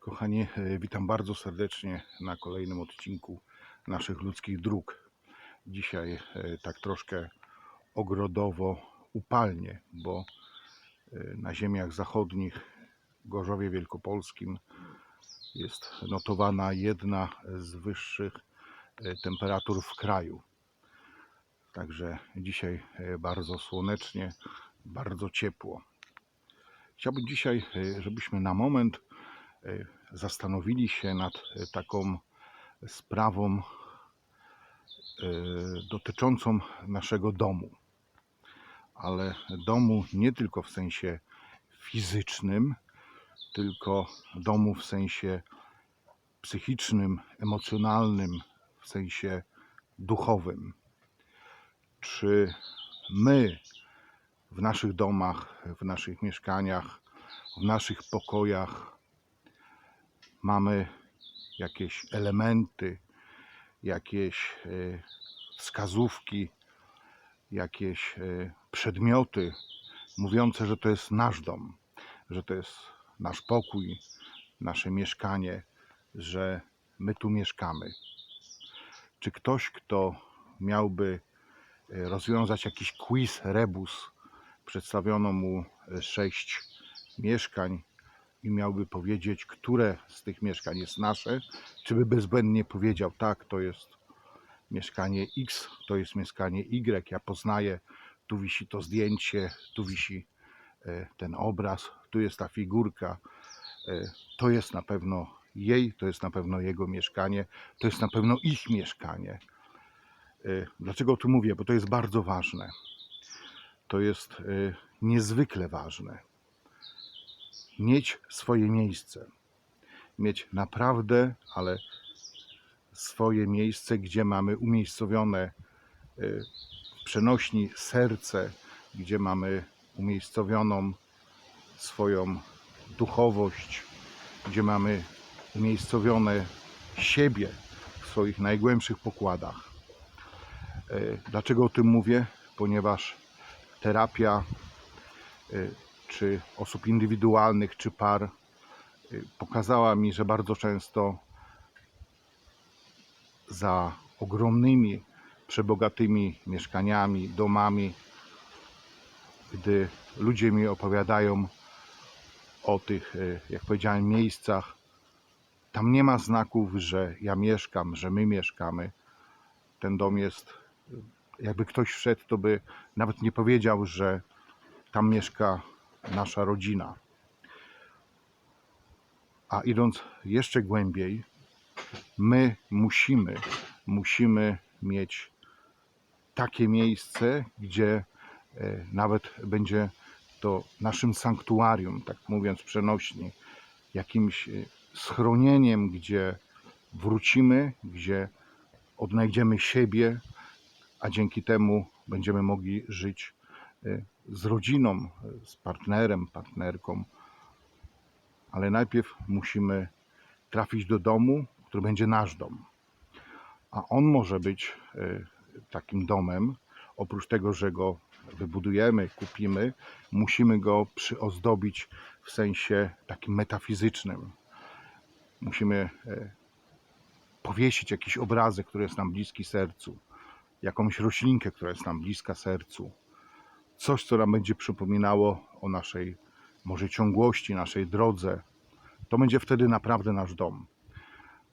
Kochani, e, witam bardzo serdecznie na kolejnym odcinku naszych ludzkich dróg. Dzisiaj e, tak troszkę ogrodowo upalnie, bo e, na ziemiach zachodnich, Gorzowie Wielkopolskim jest notowana jedna z wyższych temperatur w kraju. Także dzisiaj bardzo słonecznie, bardzo ciepło. Chciałbym dzisiaj, żebyśmy na moment zastanowili się nad e, taką sprawą e, dotyczącą naszego domu. Ale domu nie tylko w sensie fizycznym, tylko domu w sensie psychicznym, emocjonalnym, w sensie duchowym. Czy my w naszych domach, w naszych mieszkaniach, w naszych pokojach mamy jakieś elementy, jakieś e, wskazówki, jakieś e, przedmioty mówiące, że to jest nasz dom, że to jest nasz pokój, nasze mieszkanie, że my tu mieszkamy. Czy ktoś, kto miałby e, rozwiązać jakiś quiz, rebus, przedstawiono mu sześć mieszkań i miałby powiedzieć, które z tych mieszkań jest nasze, czy by bezbłędnie powiedział, tak, to jest mieszkanie X, to jest mieszkanie Y, ja poznaję, tu wisi to zdjęcie, tu wisi e, ten obraz, tu jest ta figurka, e, to jest na pewno jej, to jest na pewno jego mieszkanie, to jest na pewno ich mieszkanie. E, Dlaczego tym mówię? Bo to jest bardzo ważne. To jest niezwykle ważne. Mieć swoje miejsce. Mieć naprawdę, ale swoje miejsce, gdzie mamy umiejscowione w przenośni serce, gdzie mamy umiejscowioną swoją duchowość, gdzie mamy umiejscowione siebie w swoich najgłębszych pokładach. E, Dlaczego o tym mówię? Ponieważ terapia y, czy osób indywidualnych, czy par y, pokazała mi, że bardzo często za ogromnymi, przebogatymi mieszkaniami, domami, gdy ludzie mi opowiadają o tych, y, jak powiedziałem, miejscach, tam nie ma znaków, że ja mieszkam, że my mieszkamy. Ten dom jest jakby ktoś wszedł, to by nawet nie powiedział, że tam mieszka nasza rodzina. A idąc jeszcze głębiej, my musimy, musimy mieć takie miejsce, gdzie e, nawet będzie to naszym sanktuarium, tak mówiąc przenośnie, jakimś e, schronieniem, gdzie wrócimy, gdzie odnajdziemy siebie, a dzięki temu będziemy mogli żyć y, z rodziną, z partnerem, partnerką. Ale najpierw musimy trafić do domu, który będzie nasz dom. A on może być y, takim domem, oprócz tego, że go wybudujemy, kupimy, musimy go przyozdobić w sensie takim metafizycznym. Musimy powiesić jakiś obrazek, który jest nam bliski sercu jakąś roślinkę, która jest nam bliska sercu. Coś, co nam będzie przypominało o naszej może ciągłości, naszej drodze. To będzie wtedy naprawdę nasz dom.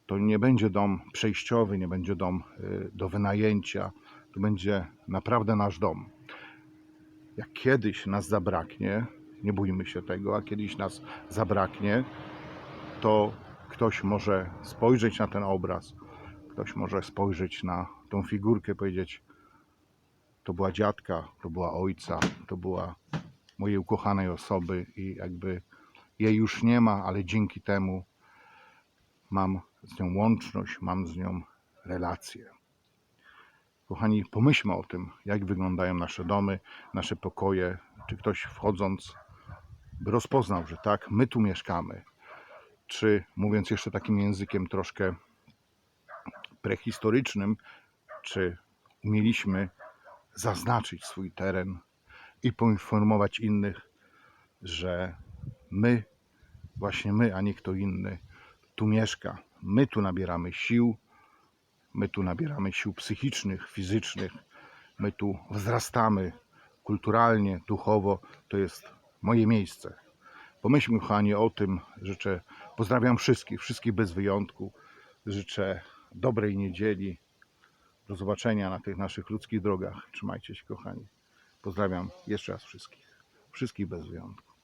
To nie będzie dom przejściowy, nie będzie dom y, do wynajęcia. To będzie naprawdę nasz dom. Jak kiedyś nas zabraknie, nie bójmy się tego, a kiedyś nas zabraknie, to ktoś może spojrzeć na ten obraz, ktoś może spojrzeć na tą figurkę i powiedzieć: To była dziadka, to była ojca, to była mojej ukochanej osoby, i jakby jej już nie ma, ale dzięki temu mam z nią łączność, mam z nią relację. Kochani, pomyślmy o tym, jak wyglądają nasze domy, nasze pokoje. Czy ktoś wchodząc by rozpoznał, że tak, my tu mieszkamy. Czy mówiąc jeszcze takim językiem troszkę prehistorycznym, czy umieliśmy zaznaczyć swój teren i poinformować innych, że my, właśnie my, a nie kto inny, tu mieszka. My tu nabieramy sił, my tu nabieramy sił psychicznych, fizycznych, my tu wzrastamy kulturalnie, duchowo. To jest moje miejsce. Pomyślmy, kochani, o tym. Życzę, pozdrawiam wszystkich, wszystkich bez wyjątku. Życzę dobrej niedzieli. Do zobaczenia na tych naszych ludzkich drogach. Trzymajcie się, kochani. Pozdrawiam jeszcze raz wszystkich. Wszystkich bez wyjątku.